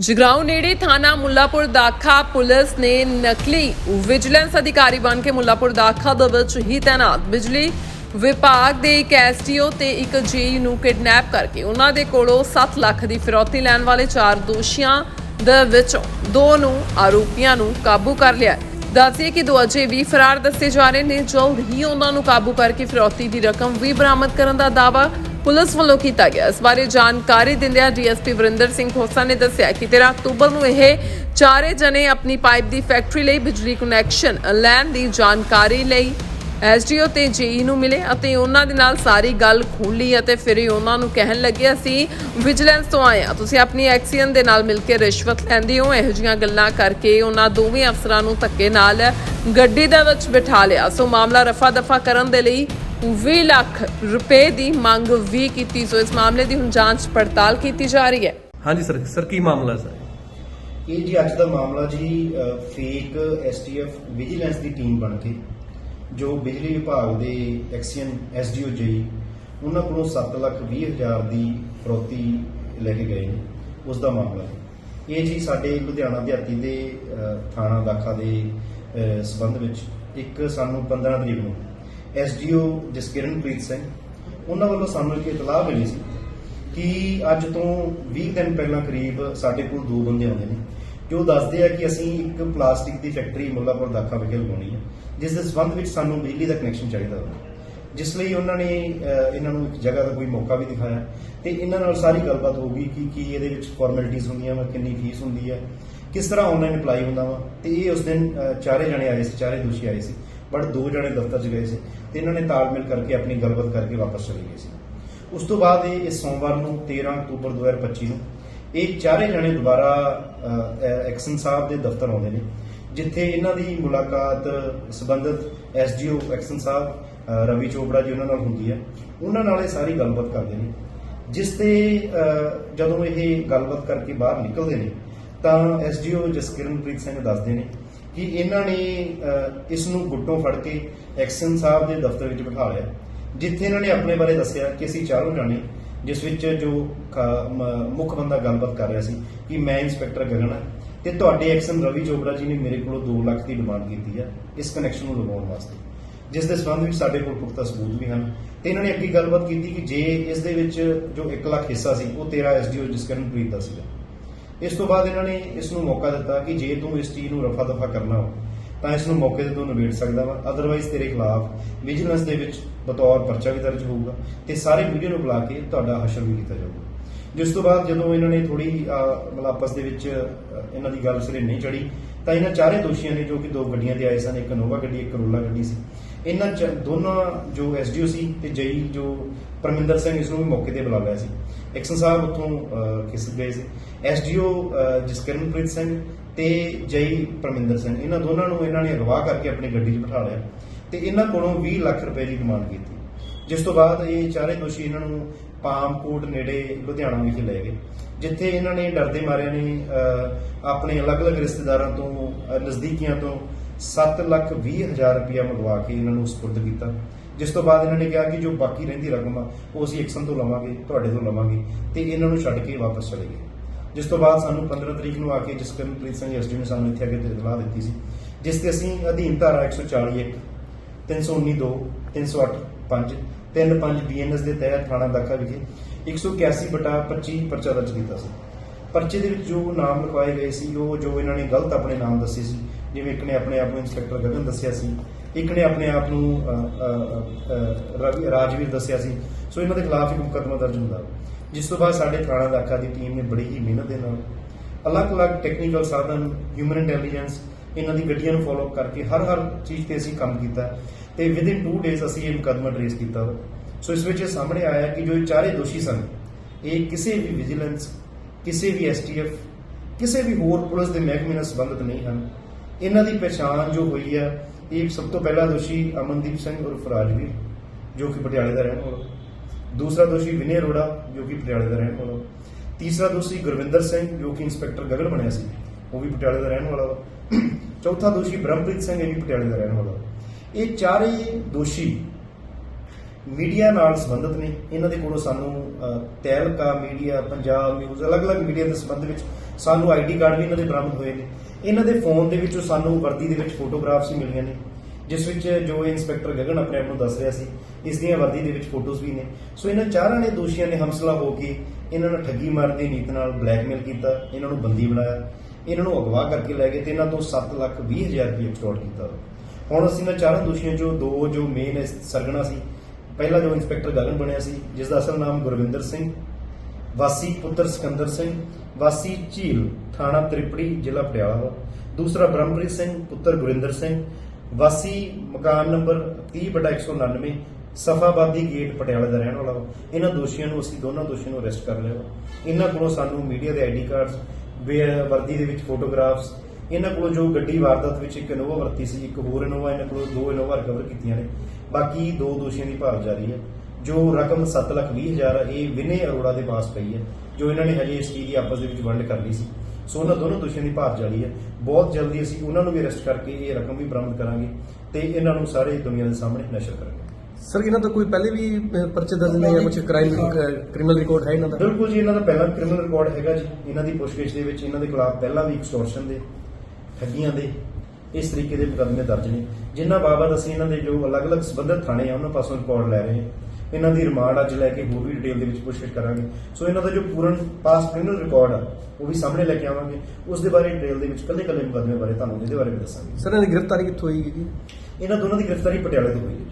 ਜਗਰਾਉਂ ਨੇੜੇ ਥਾਣਾ ਮੁੱਲਾਪੁਰ ਦਾਖਾ ਪੁਲਿਸ ਨੇ ਨਕਲੀ ਵਿਜੀਲੈਂਸ ਅਧਿਕਾਰੀ ਬਣ ਕੇ ਮੁੱਲਾਪੁਰ ਦਾਖਾ ਦੇ ਵਿੱਚ ਹੀ ਤੈਨਾਤ ਬਿਜਲੀ ਵਿਭਾਗ ਦੇ ਇੱਕ ਐਸਟੀਓ ਤੇ ਇੱਕ ਜੇਈ ਨੂੰ ਕਿਡਨੈਪ ਕਰਕੇ ਉਹਨਾਂ ਦੇ ਕੋਲੋਂ 7 ਲੱਖ ਦੀ ਫਿਰੌਤੀ ਲੈਣ ਵਾਲੇ ਚਾਰ ਦੋਸ਼ੀਆਂ ਦੇ ਵਿੱਚੋਂ ਦੋ ਨੂੰ ਆਰੋਪੀਆਂ ਨੂੰ ਕਾਬੂ ਕਰ ਲਿਆ ਹੈ। ਕਿ ਦੋ ਅਜੇ ਵੀ ਫਰਾਰ ਦੱਸੇ ਜਾ ਰਹੇ ਨੇ ਜਲਦ ਹੀ ਉਹਨਾਂ ਨੂੰ ਕਾਬੂ ਕਰਕੇ ਫਿਰੌਤੀ ਦੀ ਰਕਮ ਵੀ ਬਰਾਮਦ ਕਰਨ ਦਾ ਦਾਅਵਾ ਪੁਲਿਸ ਵੱਲੋਂ ਕੀਤਾ ਗਿਆ। ਇਸ ਬਾਰੇ ਜਾਣਕਾਰੀ ਦਿੰਦਿਆਂ ਡੀਐਸਪੀ ਵਰਿੰਦਰ ਸਿੰਘ ਖੋਸਾ ਨੇ ਦੱਸਿਆ ਕਿ 13 ਅਕਤੂਬਰ ਨੂੰ ਇਹ ਚਾਰੇ ਜਣੇ ਆਪਣੀ ਪਾਈਪ ਦੀ ਫੈਕਟਰੀ ਲਈ ਬਿਜਲੀ ਕਨੈਕਸ਼ਨ ਲੈਣ ਦੀ ਜਾਣਕਾਰੀ ਲਈ ਐਸਡੀਓ ਤੇ ਜੇਈ ਨੂੰ ਮਿਲੇ ਅਤੇ ਉਹਨਾਂ ਦੇ ਨਾਲ ਸਾਰੀ ਗੱਲ ਖੋਲੀ ਅਤੇ ਫਿਰ ਹੀ ਉਹਨਾਂ ਨੂੰ ਕਹਿਣ ਲੱਗੇ, ਅਸੀਂ ਵਿਜੀਲੈਂਸ ਤੋਂ ਆਏ ਹਾਂ। ਤੁਸੀਂ ਆਪਣੀ ਐਕਸੀਅਨ ਦੇ ਨਾਲ ਮਿਲ ਕੇ ਰਿਸ਼ਵਤ ਲੈਂਦੇ ਹੋ। ਇਹੋ ਜਿਹੀਆਂ ਗੱਲਾਂ ਕਰਕੇ ਉਹਨਾਂ ਦੋਵੇਂ ਅਫਸਰਾਂ ਨੂੰ ਧੱਕੇ ਨਾਲ ਗੱਡੀ ਦੇ ਵਿੱਚ ਬਿਠਾ ਲਿਆ। ਸੋ ਮਾਮਲਾ ਰਫਾ ਦਫਾ ਕਰਨ ਦੇ ਲਈ 20 ਲੱਖ ਰੁਪਏ ਦੀ ਮੰਗ ਵੀ ਕੀਤੀ। ਸੋ ਇਸ ਮਾਮਲੇ ਦੀ ਹੁਣ ਜਾਂਚ ਪੜਤਾਲ ਕੀਤੀ ਜਾ ਰਹੀ ਹੈ। ਹਾਂਜੀ ਸਰ ਸਰ ਕੀ ਮਾਮਲਾ ਸਰ? ਇਹ ਜੀ ਅੱਜ ਦਾ ਮਾਮਲਾ ਜੀ ਫੇਕ ਐਸਟੀਐਫ ਵਿਜੀਲੈਂਸ ਦੀ ਟੀਮ ਬਣ ਕੇ ਜੋ ਬਿਜਲੀ ਵਿਭਾਗ ਦੇ ਐਕਸੀਅਨ ਐਸਡੀਓ ਜੀ ਉਹਨਾਂ ਕੋਲੋਂ 7 ਲੱਖ 20 ਹਜ਼ਾਰ ਦੀ ਫਰੋਤੀ ਲੈ ਕੇ ਗਏ ਨੇ। ਉਸ ਦਾ ਮਾਮਲਾ ਹੈ ਇਹ ਜੀ ਸਾਡੇ ਲੁਧਿਆਣਾ ਦਿਹਾਤੀ ਦੇ ਥਾਣਾ ਦਾਖਾ ਦੇ ਸਬੰਧ ਵਿੱਚ ਇੱਕ ਸਾਨੂੰ 15 ਤਰੀਕ ਨੂੰ ਐਸਡੀਓ ਜਸਕਿਰਨਪ੍ਰੀਤ ਸਿੰਘ, ਉਹਨਾਂ ਵੱਲੋਂ ਸਾਨੂੰ ਇੱਕ ਇਤਲਾਹ ਮਿਲੀ ਸੀ ਕਿ ਅੱਜ ਤੋਂ 20 ਦਿਨ ਪਹਿਲਾਂ ਕਰੀਬ ਸਾਡੇ ਕੋਲ ਦੋ ਬੰਦੇ ਆਉਂਦੇ ਨੇ, ਜੋ ਦੱਸਦੇ ਆ ਕਿ ਅਸੀਂ ਇੱਕ ਪਲਾਸਟਿਕ ਦੀ ਫੈਕਟਰੀ ਮੁੱਲਾਪੁਰ ਦਾਖਾ ਵਿਖੇ ਲਗਾਉਣੀ ਹੈ, ਜਿਸ ਦੇ ਸੰਬੰਧ ਵਿੱਚ ਸਾਨੂੰ ਬਿਜਲੀ ਦਾ ਕਨੈਕਸ਼ਨ ਚਾਹੀਦਾ ਹੋਵੇ ਜਿਸ ਲਈ ਉਹਨਾਂ ਨੇ ਇਹਨਾਂ ਨੂੰ ਇੱਕ ਜਗ੍ਹਾ ਦਾ ਕੋਈ ਮੌਕਾ ਵੀ ਦਿਖਾਇਆ ਤੇ ਇਹਨਾਂ ਨਾਲ ਸਾਰੀ ਗੱਲਬਾਤ ਹੋ ਗਈ ਕਿ ਕੀ ਇਹਦੇ ਵਿੱਚ ਫਾਰਮੈਲਿਟੀਆਂ ਹੁੰਦੀਆਂ ਵਾ, ਕਿੰਨੀ ਫੀਸ ਹੁੰਦੀ ਹੈ ਕਿਸ ਤਰ੍ਹਾਂ ਆਨਲਾਈਨ ਅਪਲਾਈ ਹੁੰਦਾ ਵਾ ਤੇ ਇਹ ਉਸ ਦਿਨ ਚਾਰੇ ਜਣੇ ਆਏ ਸੀ, ਚਾਰੇ ਦੋਸ਼ੀ ਆਏ ਸੀ। ਬਟ ਦੋ ਜਣੇ ਦਫ਼ਤਰ 'ਚ ਗਏ ਸੀ ਤੇ ਇਹਨਾਂ ਨੇ ਤਾਲਮੇਲ ਕਰਕੇ ਆਪਣੀ ਗੱਲਬਾਤ ਕਰਕੇ ਵਾਪਸ ਚਲੇ ਗਏ ਸੀ। ਉਸ ਤੋਂ ਬਾਅਦ ਇਹ ਇਸ ਸੋਮਵਾਰ ਨੂੰ 13 ਅਕਤੂਬਰ 2025 ਨੂੰ ਇਹ ਚਾਰੇ ਜਣੇ ਦੁਬਾਰਾ ਐਕਸ਼ਨ ਸਾਹਿਬ ਦੇ ਦਫ਼ਤਰ ਆਉਂਦੇ ਨੇ, ਜਿੱਥੇ ਇਹਨਾਂ ਦੀ ਮੁਲਾਕਾਤ ਸਬੰਧਤ ਐਸਡੀਓ ਐਕਸ਼ਨ ਸਾਹਿਬ ਰਵੀ ਚੋਪੜਾ ਜੀ ਉਹਨਾਂ ਨਾਲ ਹੁੰਦੀ ਹੈ। ਉਹਨਾਂ ਨਾਲ ਇਹ ਸਾਰੀ ਗੱਲਬਾਤ ਕਰਦੇ ਨੇ। ਜਿਸ ਤੇ ਜਦੋਂ ਇਹ ਗੱਲਬਾਤ ਕਰਕੇ ਬਾਹਰ ਨਿਕਲਦੇ ਨੇ, ਤਾਂ ਐਸਡੀਓ ਜਸਕਿਰਨਪ੍ਰੀਤ ਸਿੰਘ ਦੱਸਦੇ ਨੇ ਕਿ ਇਹਨਾਂ ਨੇ ਇਸ ਨੂੰ ਗੁੱਟੋਂ ਫੜ ਕੇ ਐਕਸ਼ਨ ਸਾਹਿਬ ਦੇ ਦਫ਼ਤਰ ਵਿੱਚ ਬਿਠਾ ਲਿਆ, ਜਿੱਥੇ ਇਹਨਾਂ ਨੇ ਆਪਣੇ ਬਾਰੇ ਦੱਸਿਆ ਕਿ ਅਸੀਂ ਚਾਰੋਂ ਜਾਣੇ, ਜਿਸ ਵਿੱਚ ਜੋ ਮੁੱਖ ਬੰਦਾ ਗੱਲਬਾਤ ਕਰ ਰਿਹਾ ਸੀ, ਕਿ ਮੈਂ ਇੰਸਪੈਕਟਰ ਗਗਨ ਹਾਂ, ਤੇ ਤੁਹਾਡੇ ਐਕਸ਼ਨ ਰਵੀ ਚੋਪੜਾ ਜੀ ਨੇ ਮੇਰੇ ਕੋਲੋਂ 2 ਲੱਖ ਦੀ ਡਿਮਾਂਡ ਕੀਤੀ ਹੈ ਇਸ ਕਨੈਕਸ਼ਨ ਨੂੰ ਲਗਾਉਣ ਵਾਸਤੇ। ਜਿਸ ਦੇ ਸੰਬੰਧ ਵਿੱਚ ਸਾਡੇ ਕੋਲ ਪੁਖਤਾ ਸਬੂਤ ਵੀ ਹਨ, ਤੇ ਇਹਨਾਂ ਨੇ ਅੱਗੇ ਗੱਲਬਾਤ ਕੀਤੀ ਕਿ ਜੇ ਇਸ ਦੇ ਵਿੱਚ ਜੋ 1 ਲੱਖ ਹਿੱਸਾ ਸੀ, ਉਹ ਤੇਰਾ ਐਸਡੀਓ ਜਸਕਰਨਪ੍ਰੀਤ ਦਾ ਸੀਗਾ। ਇਸ ਤੋਂ ਬਾਅਦ ਇਹਨਾਂ ਨੇ ਇਸ ਨੂੰ ਮੌਕਾ ਦਿੱਤਾ ਕਿ ਜੇ ਤੂੰ ਇਸ ਚੀਜ਼ ਨੂੰ ਰਫਾ ਦਫਾ ਕਰਨਾ ਹੋ ਤਾਂ ਇਸ ਨੂੰ ਮੌਕੇ ਤੇ ਤੂੰ ਨਿਬੇੜ ਸਕਦਾ ਵਾ। ਅਦਰਵਾਈਜ਼ ਤੇਰੇ ਖਿਲਾਫ ਵਿਜੀਲੈਂਸ ਦੇ ਵਿੱਚ ਬਤੌਰ ਪਰਚਾ ਵੀ ਦਰਜ ਹੋਊਗਾ ਤੇ ਸਾਰੇ ਵੀਡੀਓ ਨੂੰ ਬੁਲਾ ਕੇ ਤੁਹਾਡਾ ਹਸ਼ਰ ਵੀ ਕੀਤਾ ਜਾਊਗਾ। ਜਿਸ ਤੋਂ ਬਾਅਦ ਜਦੋਂ ਇਹਨਾਂ ਨੇ ਥੋੜੀ ਮਤਲਬ ਆਪਸ ਦੇ ਵਿੱਚ ਇਹਨਾਂ ਦੀ ਗੱਲ ਸਿਰੇ ਨਹੀਂ ਚੜੀ ਤਾਂ ਇਹਨਾਂ ਚਾਰੇ ਦੋਸ਼ੀਆਂ ਨੇ ਜੋ ਕਿ ਦੋ ਗੱਡੀਆਂ ਤੇ ਆਏ ਸਨ, ਇੱਕ ਨੋਵਾ ਗੱਡੀ, ਇੱਕ ਕਰੋਲਾ ਗੱਡੀ ਸੀ। ਇਹਨਾਂ ਚ ਦੋਨਾਂ ਜੋ ਐਸਡੀਓ ਸੀ ਤੇ ਜਈ ਜੋ ਪਰਮਿੰਦਰ ਸਿੰਘ ਇਸ ਨੂੰ ਵੀ ਮੌਕੇ ਤੇ ਬੁਲਾ ਲਿਆ ਸੀ। ਐਕਸ਼ਨ ਸਾਹਿਬ ਉੱਥੋਂ ਅਹ, ਖਿਸਕ ਗਏ ਸੀ। ਐਸਡੀਓ ਜਸਕਰਨਪ੍ਰੀਤ ਸਿੰਘ ਤੇ ਜਈ ਪਰਮਿੰਦਰ ਸਿੰਘ ਇਹਨਾਂ ਦੋਨਾਂ ਨੂੰ ਇਹਨਾਂ ਨੇ ਅਗਵਾ ਕਰਕੇ ਆਪਣੀ ਗੱਡੀ 'ਚ ਬਿਠਾ ਲਿਆ ਤੇ ਇਹਨਾਂ ਕੋਲੋਂ 20 ਲੱਖ ਰੁਪਏ ਦੀ ਡਿਮਾਂਡ ਕੀਤੀ। ਜਿਸ ਤੋਂ ਬਾਅਦ ਇਹ ਚਾਰੇ ਦੋਸ਼ੀ ਇਹਨਾਂ ਨੂੰ ਪਾਮਕੋਟ ਨੇੜੇ ਲੁਧਿਆਣਾ ਵਿਖੇ ਲੈ ਗਏ ਜਿੱਥੇ ਇਹਨਾਂ ਨੇ ਡਰਦੇ ਮਾਰਿਆਂ ਨੇ ਆਪਣੇ ਅਲੱਗ-ਅਲੱਗ ਰਿਸ਼ਤੇਦਾਰਾਂ ਤੋਂ ਨਜ਼ਦੀਕੀਆਂ ਤੋਂ 7 ਲੱਖ 20 ਹਜ਼ਾਰ ਰੁਪਇਆ ਮੰਗਵਾ ਕੇ ਇਹਨਾਂ ਨੂੰ ਸਪੁਰਦ ਕੀਤਾ, ਜਿਸ ਤੋਂ ਬਾਅਦ ਇਹਨਾਂ ਨੇ ਕਿਹਾ ਕਿ ਜੋ ਬਾਕੀ ਰਹਿੰਦੀ ਰਕਮ ਆ, ਉਹ ਅਸੀਂ ਐਕਸ਼ਨ ਤੋਂ ਲਵਾਂਗੇ, ਤੁਹਾਡੇ ਤੋਂ ਲਵਾਂਗੇ, ਤੇ ਇਹਨਾਂ ਨੂੰ ਛੱਡ ਕੇ ਵਾਪਸ ਚਲੇ ਗਏ। ਜਿਸ ਤੋਂ ਬਾਅਦ ਸਾਨੂੰ 15 ਤਰੀਕ ਨੂੰ ਆ ਕੇ ਜਸਕਰਨਪ੍ਰੀਤ ਸਿੰਘ ਐਸਡੀ ਨੇ ਸਾਨੂੰ ਇੱਥੇ ਆ ਕੇ ਇਤਲਾਹ ਦਿੱਤੀ ਸੀ, ਜਿਸ ਤੇ ਅਸੀਂ ਅਧੀਨ ਧਾਰਾ 140 1 319 2 308 5 35 ਬੀਐਨਐਸ ਦੇ ਤਹਿਤ ਥਾਣਾ ਦਾਖਾ ਵਿਖੇ 181 ਬਟਾ 25 ਪਰਚਾ ਦਰਜ ਕੀਤਾ ਸੀ। ਪਰਚੇ ਦੇ ਵਿੱਚ ਜੋ ਨਾਮ ਲਿਖਵਾਏ ਗਏ ਸੀ, ਉਹ ਜੋ ਇਹਨਾਂ ਨੇ ਗਲਤ ਆਪਣੇ ਨਾਮ ਦੱਸੇ ਸੀ ਜਿਵੇਂ ਇੱਕ ਨੇ ਆਪਣੇ ਆਪ ਨੂੰ ਇੰਸਪੈਕਟਰ ਗਗਨ ਦੱਸਿਆ ਸੀ, ਇੱਕ ਨੇ ਆਪਣੇ ਆਪ ਨੂੰ ਰਾਜਵੀਰ ਦੱਸਿਆ ਸੀ। ਸੋ ਇਹਨਾਂ ਦੇ ਖਿਲਾਫ ਇੱਕ ਮੁਕੱਦਮਾ ਦਰਜ ਹੁੰਦਾ। ਜਿਸ ਤੋਂ ਬਾਅਦ ਸਾਡੇ ਥਾਣਾ ਇਲਾਕਾ ਦੀ ਟੀਮ ਨੇ ਬੜੀ ਹੀ ਮਿਹਨਤ ਦੇ ਨਾਲ ਅਲੱਗ-ਅਲੱਗ ਟੈਕਨੀਕਲ ਸਾਧਨ ਹਿਊਮਨ ਇੰਟੈਲੀਜੈਂਸ ਇਹਨਾਂ ਦੀ ਗੱਡੀਆਂ ਨੂੰ ਫਾਲੋ ਅਪ ਕਰਕੇ ਹਰ ਹਰ ਚੀਜ਼ ਤੇ ਅਸੀਂ ਕੰਮ ਕੀਤਾ। ਤੇ ਵਿਦਿਨ 2 ਡੇਜ਼ ਅਸੀਂ ਇਹ ਮੁਕੱਦਮਾ ਟ੍ਰੇਸ ਕੀਤਾ। ਵਾ। ਸੋ ਇਸ ਵਿੱਚ ਇਹ ਸਾਹਮਣੇ ਆਇਆ ਕਿ ਜੋ ਇਹ ਚਾਰੇ ਦੋਸ਼ੀ ਸਨ, ਇਹ ਕਿਸੇ ਵੀ ਵਿਜੀਲੈਂਸ ਕਿਸੇ ਵੀ ਐਸਟੀਐਫ ਕਿਸੇ ਵੀ ਹੋਰ ਪੁਲਿਸ ਦੇ ਮਹਿਕਮੇ ਨਾਲ ਸੰਬੰਧਿਤ ਨਹੀਂ ਹਨ। ਇਹਨਾਂ ਦੀ ਪਛਾਣ ਜੋ ਹੋਈ ਹੈ ਇਹ ਸਭ ਤੋਂ ਪਹਿਲਾ ਦੋਸ਼ੀ ਅਮਨਦੀਪ ਸਿੰਘ ਉਰਫ ਰਾਜਵੀਰ ਜੋ ਕਿ ਪਟਿਆਲੇ ਦਾ ਰਹਿਣ ਵਾਲਾ। ਦੂਸਰਾ ਦੋਸ਼ੀ ਵਿਨੇ ਅਰੋੜਾ ਜੋ ਕਿ ਪਟਿਆਲੇ ਦਾ ਰਹਿਣ ਵਾਲਾ। ਤੀਸਰਾ ਦੋਸ਼ੀ ਗੁਰਵਿੰਦਰ ਸਿੰਘ ਜੋ ਕਿ ਇੰਸਪੈਕਟਰ ਗਗਨ ਬਣਿਆ ਸੀ ਉਹ ਵੀ ਪਟਿਆਲੇ ਦਾ ਰਹਿਣ ਵਾਲਾ ਵਾ। ਚੌਥਾ ਦੋਸ਼ੀ ਬ੍ਰਹਮਪ੍ਰੀਤ ਸਿੰਘ ਇਹ ਵੀ ਪਟਿਆਲੇ ਦਾ ਰਹਿਣ ਵਾਲਾ ਇਹ ਚਾਰੇ ਦੋਸ਼ੀ ਮੀਡੀਆ ਨਾਲ ਸੰਬੰਧਿਤ ਨੇ। ਇਹਨਾਂ ਦੇ ਕੋਲੋਂ ਸਾਨੂੰ ਅਹ, ਤਹਿਲਕਾ ਮੀਡੀਆ ਪੰਜਾਬ ਨਿਊਜ਼ ਅਲੱਗ-ਅਲੱਗ ਮੀਡੀਆ ਦੇ ਸੰਬੰਧ ਵਿੱਚ ਸਾਨੂੰ ਆਈਡੀ ਕਾਰਡ ਵੀ ਇਹਨਾਂ ਦੇ ਬਰਾਮਦ ਹੋਏ ਨੇ। ਇਹਨਾਂ ਦੇ ਫੋਨ ਦੇ ਵਿੱਚੋਂ ਸਾਨੂੰ ਵਰਦੀ ਦੇ ਵਿੱਚ ਫੋਟੋਗ੍ਰਾਫਸ ਵੀ ਮਿਲੀਆਂ ਨੇ, ਜਿਸ ਵਿੱਚ ਜੋ ਇੰਸਪੈਕਟਰ ਗਗਨ ਆਪਣੇ ਆਪ ਨੂੰ ਦੱਸ ਰਿਹਾ ਸੀ, ਇਸ ਦੀਆਂ ਵਰਦੀ ਦੇ ਵਿੱਚ ਫੋਟੋਜ਼ ਵੀ ਨੇ। ਸੋ ਇਹਨਾਂ ਚਾਰਾਂ ਨੇ ਦੋਸ਼ੀਆਂ ਨੇ ਹਮਸਲਾ ਹੋ ਕੇ ਇਹਨਾਂ ਨੂੰ ਠੱਗੀ ਮਾਰਨ ਦੀ ਨੀਤ ਨਾਲ ਬਲੈਕਮੇਲ ਕੀਤਾ, ਇਹਨਾਂ ਨੂੰ ਬੰਦੀ ਬਣਾਇਆ, ਇਹਨਾਂ ਨੂੰ ਅਗਵਾ ਕਰਕੇ ਲੈ ਗਏ ਤੇ ਇਹਨਾਂ ਤੋਂ 7 ਲੱਖ 20 ਹਜ਼ਾਰ ਰੁਪਏ ਫਰਾਡ ਕੀਤਾ। ਹੁਣ ਅਸੀਂ ਇਹਨਾਂ ਚਾਰਾਂ ਦੋਸ਼ੀਆਂ ਚੋਂ ਦੋ ਜੋ ਮੇਨ ਸਰਗਣਾ ਸੀ, ਪਹਿਲਾ ਜੋ ਇੰਸਪੈਕਟਰ ਗਗਨ ਬਣਿਆ ਸੀ ਜਿਸ ਦਾ ਅਸਲ ਨਾਮ ਗੁਰਵਿੰਦਰ ਸਿੰਘ ਵਾਸੀ ਪੁੱਤਰ ਸਿਕੰਦਰ ਸਿੰਘ, ਵਾਸੀ ਝੀਲ, ਥਾਣਾ ਤ੍ਰਿਪੜੀ, ਜ਼ਿਲ੍ਹਾ ਪਟਿਆਲਾ ਵਾ ਦੂਸਰਾ ਬ੍ਰਹਮਪ੍ਰੀਤ ਸਿੰਘ, ਪੁੱਤਰ ਗੁਰਿੰਦਰ ਸਿੰਘ। ਵਾਸੀ ਮਕਾਨ ਨੰਬਰ 30/199 ਸਫਾਬਾਦੀ ਗੇਟ ਪਟਿਆਲਾ ਦਾ ਰਹਿਣ ਵਾਲਾ ਵਾ ਇਹਨਾਂ ਦੋਸ਼ੀਆਂ ਨੂੰ ਅਸੀਂ ਦੋਨਾਂ ਦੋਸ਼ੀਆਂ ਨੂੰ ਅਰੈਸਟ ਕਰ ਲਿਆ। ਵਾ ਇਹਨਾਂ ਕੋਲੋਂ ਸਾਨੂੰ ਮੀਡੀਆ ਦੇ ਆਈਡੀ ਕਾਰਡਸ ਵੇ- ਵਰਦੀ ਦੇ ਵਿੱਚ ਫੋਟੋਗ੍ਰਾਫਸ, ਇਹਨਾਂ ਕੋਲੋਂ ਜੋ ਗੱਡੀ ਵਾਰਦਾਤ ਵਿੱਚ ਇੱਕ ਇਨੋਵਾ ਵਰਤੀ ਸੀ, ਇੱਕ ਹੋਰ ਇਨੋਵਾ, ਇਹਨਾਂ ਕੋਲੋਂ ਦੋ ਇਨੋਵਾ ਰਿਕਵਰ ਕੀਤੀਆਂ ਨੇ। ਬਾਕੀ ਦੋ ਦੋਸ਼ੀਆਂ ਦੀ ਭਾਲ ਜਾਰੀ ਹੈ। ਜੋ ਰਕਮ 7 ਲੱਖ 20 ਹਜ਼ਾਰ ਹੈ, ਇਹ ਵਿਨੇ ਅਰੋੜਾ ਦੇ ਪਾਸ ਪਈ ਹੈ ਜੋ ਇਹਨਾਂ ਨੇ ਹਜੇ ਇਸ ਚੀਜ਼ ਦੀ ਆਪਸ ਦੇ ਵਿੱਚ ਵੰਡ ਕਰ ਲਈ ਸੀ। ਸੋ ਉਹਨਾਂ ਦੋਨੋਂ ਦੋਸ਼ੀਆਂ ਦੀ ਭਾਲ ਜਾਰੀ ਹੈ। ਬਹੁਤ ਜਲਦੀ ਅਸੀਂ ਉਹਨਾਂ ਨੂੰ ਵੀ ਅਰੈਸਟ ਕਰਕੇ ਇਹ ਰਕਮ ਵੀ ਬਰਾਮਦ ਕਰਾਂਗੇ ਤੇ ਇਹਨਾਂ ਨੂੰ ਸਾਰੇ ਦੁਨੀਆ ਦੇ ਸਾਹਮਣੇ ਨਸ਼ਰ ਕਰਾਂਗੇ। ਸਰ ਇਹਨਾਂ ਦਾ ਕੋਈ ਪਹਿਲੇ ਵੀ ਪਰਚੇ ਦਰਜ ਨੇ ਜਾਂ ਕੁਝ ਕ੍ਰਾਈਮ ਕ੍ਰਿਮੀਨਲ ਰਿਕਾਰਡ ਹੈ ਇਹਨਾਂ ਦਾ? ਬਿਲਕੁਲ ਜੀ ਇਹਨਾਂ ਦਾ ਪਹਿਲਾ ਕ੍ਰਿਮੀਨਲ ਰਿਕਾਰਡ ਹੈਗਾ ਜੀ। ਇਹਨਾਂ ਦੀ ਪੁੱਛਗਿੱਛ ਦੇ ਵਿੱਚ ਇਹਨਾਂ ਦੇ ਖਿਲਾਫ ਪਹਿਲਾਂ ਵੀ ਐਕਸਟੋਰਸ਼ਨ ਦੇ ਠੱਗੀਆਂ ਦੇ ਇਸ ਤਰੀਕੇ ਦੇ ਮੁਕੱਦਮੇ ਦਰਜ ਨੇ। ਜਿਨ੍ਹਾਂ ਬਾਬਤ ਅਸੀਂ ਇਹਨਾਂ ਦੇ ਜੋ ਅਲੱਗ-ਅਲੱਗ ਸਬੰਧਤ ਥਾਣੇ ਆ ਉਹਨਾਂ ਪਾਸੋਂ ਰਿਕਾਰਡ ਲੈ ਰਹੇ ਹਾਂ। ਇਹਨਾਂ ਦੀ ਰਿਮਾਂਡ ਅੱਜ ਲੈ ਕੇ ਹੋਰ ਵੀ ਡਿਟੇਲ ਦੇ ਵਿੱਚ ਪੁੱਛਗਿੱਛ ਕਰਾਂਗੇ। ਸੋ ਇਹਨਾਂ ਦਾ ਜੋ ਪੂਰਨ ਪਾਸ ਕ੍ਰਿਮੀਨਲ ਰਿਕਾਰਡ ਆ ਉਹ ਵੀ ਸਾਹਮਣੇ ਲੈ ਕੇ ਆਵਾਂਗੇ। ਉਸ ਦੇ ਬਾਰੇ ਡਿਟੇਲ ਦੇ ਵਿੱਚ ਕੱਲੇ-ਕੱਲੇ ਮੁਕੱਦਮੇ ਬਾਰੇ ਤੁਹਾਨੂੰ ਇਹਦੇ ਬਾਰੇ ਵੀ ਦੱਸਾਂਗੇ। ਸਰ ਇਹਨਾਂ ਦੀ ਗ੍ਰਿਫਤਾਰੀ ਕਿੱਥੋਂ ਹੋਈ ਜੀ ਇਹਨਾਂ ਦੋਨਾਂ ਦੀ ਗ੍ਰਿਫਤਾਰੀ ਪਟਿਆਲੇ ਤੋਂ ਹੋਈ ਹੈ ਜੀ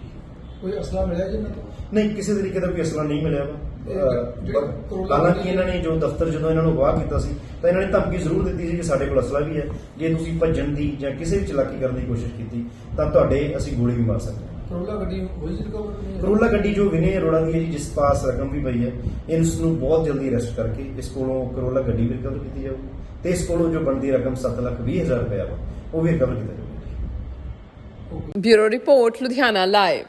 ਕੋਈ ਅਸਲਾ ਮਿਲਿਆ ਜੀ ਇਹਨਾਂ ਤੋਂ? ਨਹੀਂ ਕਿਸੇ ਤਰੀਕੇ ਦਾ ਕੋਈ ਅਸਲਾ ਨਹੀਂ ਮਿਲਿਆ ਵਾ। ਹਾਲਾਂਕਿ ਇਹਨਾਂ ਨੇ ਜੋ ਦਫ਼ਤਰ ਜਦੋਂ ਇਹਨਾਂ ਨੂੰ ਅਗਵਾ ਕੀਤਾ ਸੀ ਤਾਂ ਇਹਨਾਂ ਨੇ ਧਮਕੀ ਜ਼ਰੂਰ ਦਿੱਤੀ ਸੀ ਕਿ ਸਾਡੇ ਕੋਲ ਅਸਲਾ ਵੀ ਹੈ। ਜੇ ਤੁਸੀਂ ਭੱਜਣ ਦੀ ਜਾਂ ਕਿਸੇ ਵੀ ਚਲਾਕੀ ਕਰਨ ਦੀ ਕੋਸ਼ਿਸ਼ ਕੀਤੀ ਤਾਂ ਤੁਹਾਡੇ ਅਸੀਂ ਗੋਲੀ ਵੀ ਮਾਰ ਸਕਦੇ ਹਾਂ। ਕਰੋਲਾ ਗੱਡੀ ਹੋਈ ਸੀ ਰਿਕਵਰ ਨਹੀਂ ਕਰੋਲਾ ਗੱਡੀ ਜੋ ਵਿਨੇ ਅਰੋੜਾ ਦੀ ਹੈ ਜੀ ਜਿਸ ਪਾਸ ਰਕਮ ਵੀ ਪਈ ਹੈ ਇਸ ਨੂੰ ਬਹੁਤ ਜਲਦੀ ਅਰੈਸਟ ਕਰਕੇ ਇਸ ਕੋਲੋਂ ਕਰੋਲਾ ਗੱਡੀ ਵੀ ਰਿਕਵਰ ਕੀਤੀ ਜਾਊਗੀ ਤੇ ਇਸ ਕੋਲੋਂ ਜੋ ਬਣਦੀ ਰਕਮ 7 ਲੱਖ 20 ਹਜ਼ਾਰ ਰੁਪਏ ਵਾ ਉਹ ਵੀ ਰਿਕਵਰ ਕੀਤਾ ਜਾਊਗਾ। Bureau report Ludhiana live